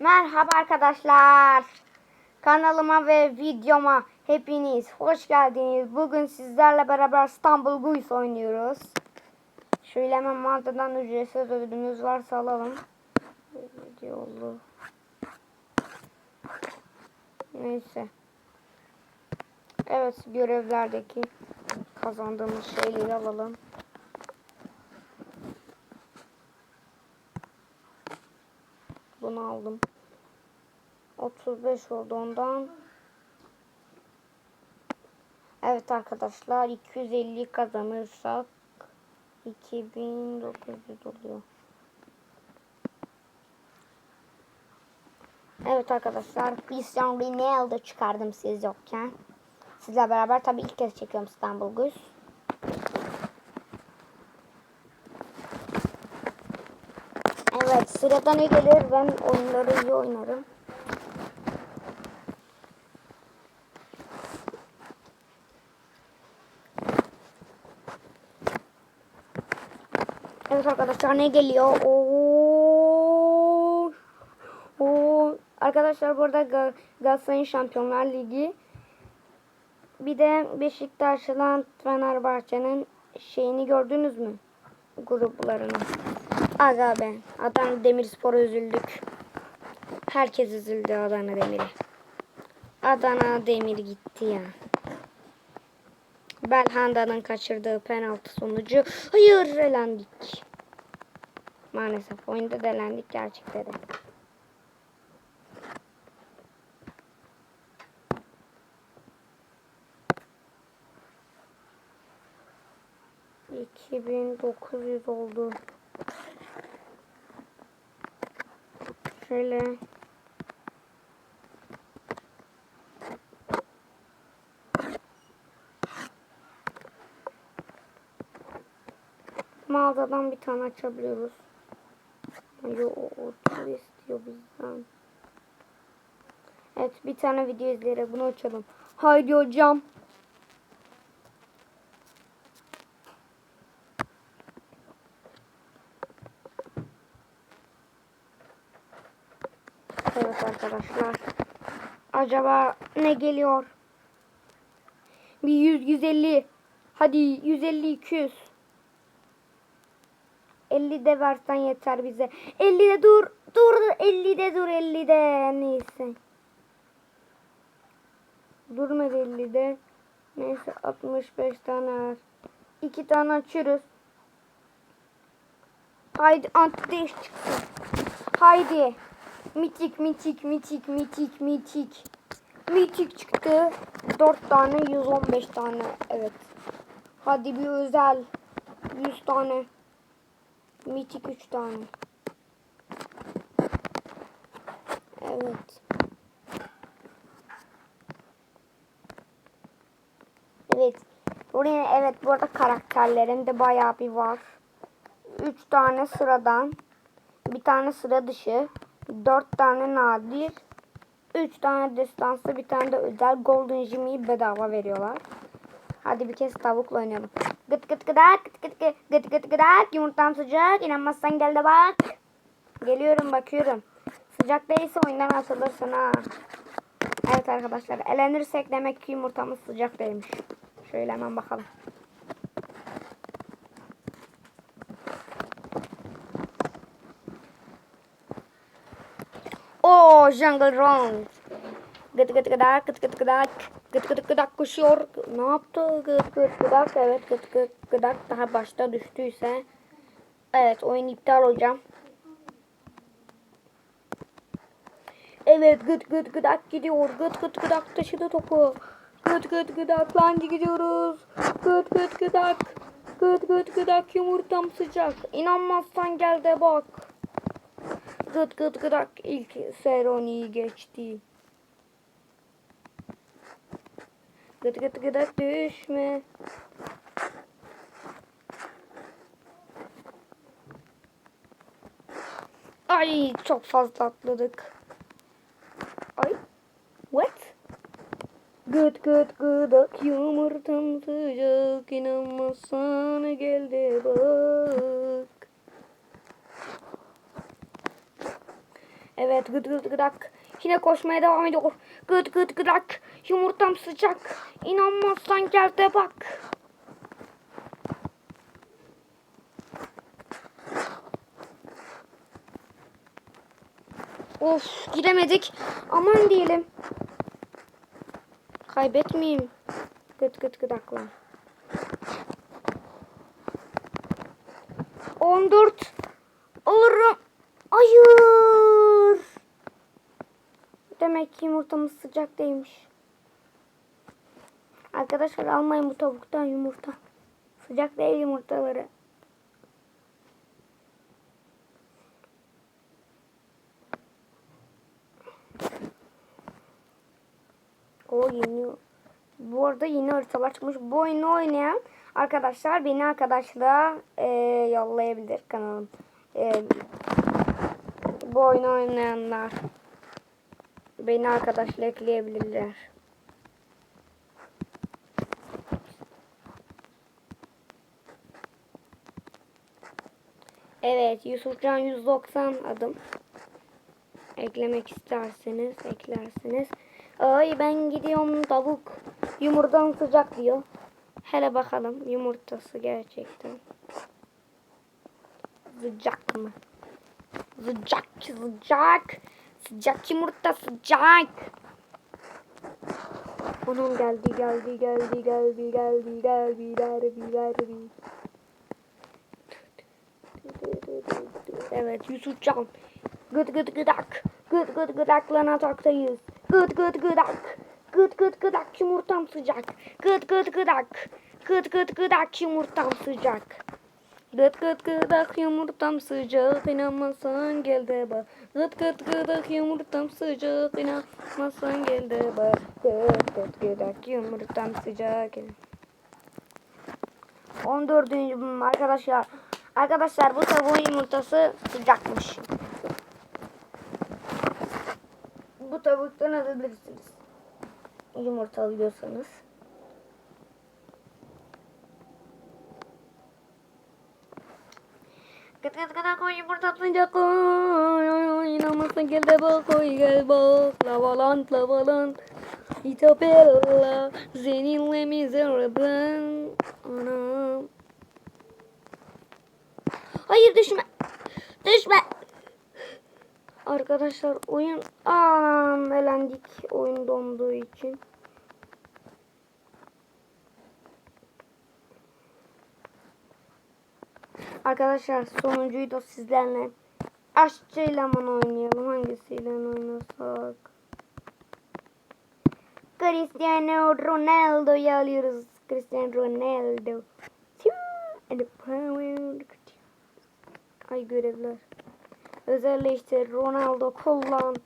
Merhaba arkadaşlar. Kanalıma ve videoma hepiniz hoş geldiniz. Bugün sizlerle beraber İstanbul Guys oynuyoruz. Şöyle hemen mağazadan ücretsiz ödülümüz varsa alalım. Videolu. Neyse. Evet görevlerdeki kazandığımız şeyleri alalım. Bunu aldım. 35 oldu ondan. Evet arkadaşlar 250 kazanırsak 2900 oluyor. Evet arkadaşlar Cristiano Ronaldo çıkardım siz yokken. Sizle beraber tabii ilk kez çekiyorum İstanbul Güz. Evet sırada ne gelir ben oyunları iyi oynarım. Evet arkadaşlar ne geliyor? Oo. Oo. Arkadaşlar burada Gal Galatasaray'ın Şampiyonlar Ligi. Bir de Beşiktaş'la Fenerbahçe'nin şeyini gördünüz mü? Gruplarını. Aga be. Adana Demirspor'a üzüldük. Herkes üzüldü Adana Demir'e. Adana Demir gitti ya. Belhanda'nın kaçırdığı penaltı sonucu. Hayır elendik. Maalesef oyunda da elendik gerçekten de. Oldu. Şöyle. Mağazadan bir tane açabiliyoruz. Yo, o, o tur istiyor bizden. Evet bir tane video izleyerek bunu açalım. Haydi hocam. Evet arkadaşlar. Acaba ne geliyor? Bir 100 150. Hadi 150 200. 50 de versen yeter bize. 50 de dur. Dur 50 de dur 50 de. Neyse. Durmadı 50 de. Neyse 65 tane var. 2 tane açıyoruz. Haydi antideş çıksın. Haydi. Mitik mitik mitik mitik mitik. Mitik çıktı. 4 tane 115 tane. Evet. Hadi bir özel. 100 tane. Mitik 3 tane. Evet. Evet. Buraya evet burada karakterlerim de bayağı bir var. 3 tane sıradan. Bir tane sıra dışı. 4 tane nadir. 3 tane destansı bir tane de özel Golden Jimmy'yi bedava veriyorlar. Hadi bir kez tavukla oynayalım. Gıt gıt gıdak gıt gıt gıt gıt gıt gıdak yumurtam sıcak inanmazsan gel de bak. Geliyorum bakıyorum. Sıcak değilse oyundan atılırsın ha. Evet arkadaşlar elenirsek demek ki yumurtamız sıcak değilmiş. Şöyle hemen bakalım. Jungle Run. Gıt gıt gıdak gıt gıt gıdak. Gıt gıt gıdak koşuyor. Ne yaptı? Gıt gıt gıdak. Evet gıt gıt gıdak daha başta düştüyse. Evet oyun iptal hocam. Evet gıt gıt gıdak gidiyor. Gıt gıt gıdak taşıdı topu. Gıt gıt gıdak lan gidiyoruz. Gıt gıt gıdak. Gıt gıt gıdak yumurtam sıcak. İnanmazsan gel de bak. Gıt gıt gıdak ilk seroniyi geçti. Gıt gıt gıdak düşme. Ay çok fazla atladık. Ay. What? Gıt gıt gıdak yumurtam sıcak inanmazsan gel de bak. Evet gıd gıd gıdak. Yine koşmaya devam ediyor. Gıd gıd gıdak. Yumurtam sıcak. İnanmazsan gel de bak. Of giremedik. Aman diyelim. Kaybetmeyeyim. Gıt gıt gıdakla. 14 olurum. Hayır. Demek ki yumurtamız sıcak değilmiş. Arkadaşlar almayın bu tavuktan yumurta. Sıcak değil yumurtaları. O yeni bu arada yeni haritalar çıkmış. Bu oyunu oynayan arkadaşlar beni arkadaşlığa e, yollayabilir kanalım. E, bu oyunu oynayanlar beni arkadaşla ekleyebilirler. Evet Yusufcan 190 adım. Eklemek isterseniz eklersiniz. Ay ben gidiyorum tavuk. Yumurtam sıcak diyor. Hele bakalım yumurtası gerçekten. Sıcak mı? Sıcak sıcak. Sıcak yumurta sıcak. Onun geldi geldi geldi geldi geldi geldi geldi geldi. Evet Yusufcan. Gıd gıd gıdak. Gıd gıd gıdakla ataktayız. Gıd gıd gıdak. Gıd gıd gıdak yumurtam sıcak. Gıd gıd gıdak. Gıd gıd gıdak yumurtam sıcak. Gıd gıd gıdak yumurtam sıcak inanmazsan gel de bak. Gıd gıd gıdak yumurtam sıcak inanmazsan gel de bak. Gıd gıd gıdak yumurtam sıcak. 14. bölüm arkadaşlar. Arkadaşlar bu tavuğun yumurtası sıcakmış. Bu tavuktan alabilirsiniz. Yumurta alıyorsanız. Gıt koy yumurta sıcak koy. Oy oy inanmazsan gel de bak koy gel bak. Lavalant lavalant. Itapella seninle miserable. Anam. Hayır düşme. Düşme. Arkadaşlar oyun anam elendik oyun donduğu için. Arkadaşlar sonuncuyu da sizlerle aşçıyla mı oynayalım hangisiyle oynasak? Cristiano Ronaldo'yu alıyoruz. Cristiano Ronaldo. Ay görevler. Özellikle işte Ronaldo kullan.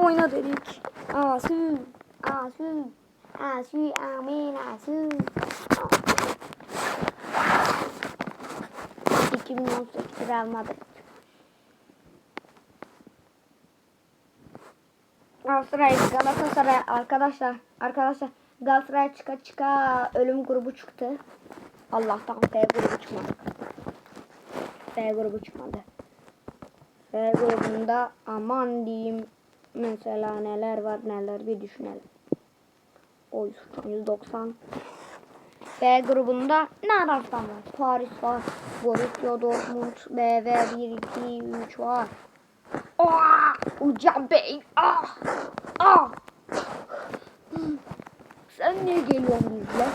Oyna dedik. Asu. Asu. Asu. Amin. Asu. 2018 Real Madrid. Galatasaray, Galatasaray arkadaşlar, arkadaşlar Galatasaray çıka çıka ölüm grubu çıktı. Allah'tan F grubu çıkmadı. F grubu çıkmadı. F grubunda aman diyeyim mesela neler var neler bir düşünelim. Oy 190. B grubunda ne ararsan var. Paris var. Borussia Dortmund, BV 1, 2, 3 var. Aa, Ucan Bey. Ah, ah. Sen niye geliyorsun bizle?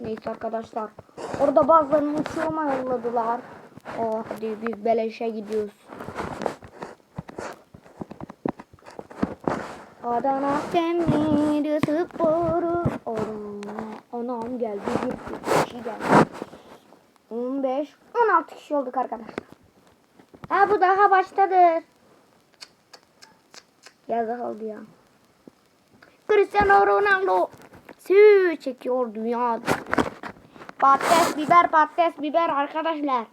Neyse arkadaşlar. Orada bazılarını uçuruma yolladılar. Oh hadi biz beleşe gidiyoruz. Adana Demir Sporu Anam geldi bir kişi geldi. 15 16 kişi olduk arkadaşlar. Ha bu daha baştadır Yazık oldu ya. Cristiano Ronaldo. Sü çekiyor dünyada Patates biber patates biber arkadaşlar.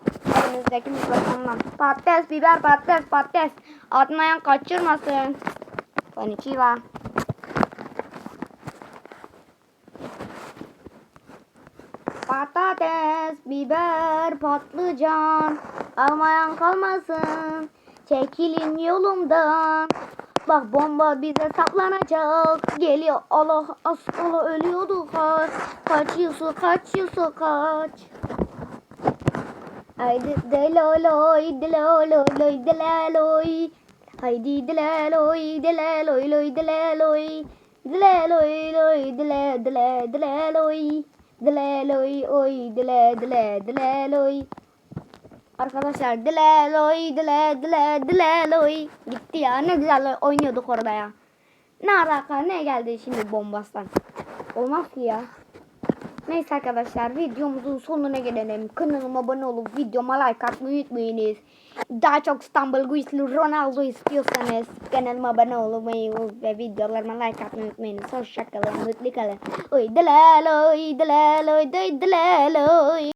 Elimizdeki mikrofonla Patates biber patates patates. Atmayan kaçırmasın. Konnichiwa. Patates, biber, patlıcan almayan kalmasın. Çekilin yolumdan. Bak bomba bize saplanacak. Geliyor Allah az kala ölüyordu kaç. Kaç Yusuf kaç Yusuf kaç. Haydi delaloy delaloy delaloy. Haydi delaloy delaloy loy delaloy. Delaloy loy dele dele delaloy. Delaloy oy dele dele delaloy. Arkadaşlar dileloy dile dile dileloy gitti ya ne güzel oynuyorduk orada ya. Ne alaka ne geldi şimdi bombastan. Olmaz ki ya. Neyse arkadaşlar videomuzun sonuna gelelim. Kanalıma abone olup videoma like atmayı unutmayınız. Daha çok İstanbul Güçlü Ronaldo istiyorsanız kanalıma abone olmayı ve videolarıma like atmayı unutmayınız. Hoşçakalın, mutlu kalın. Oy dileloy dileloy dileloy.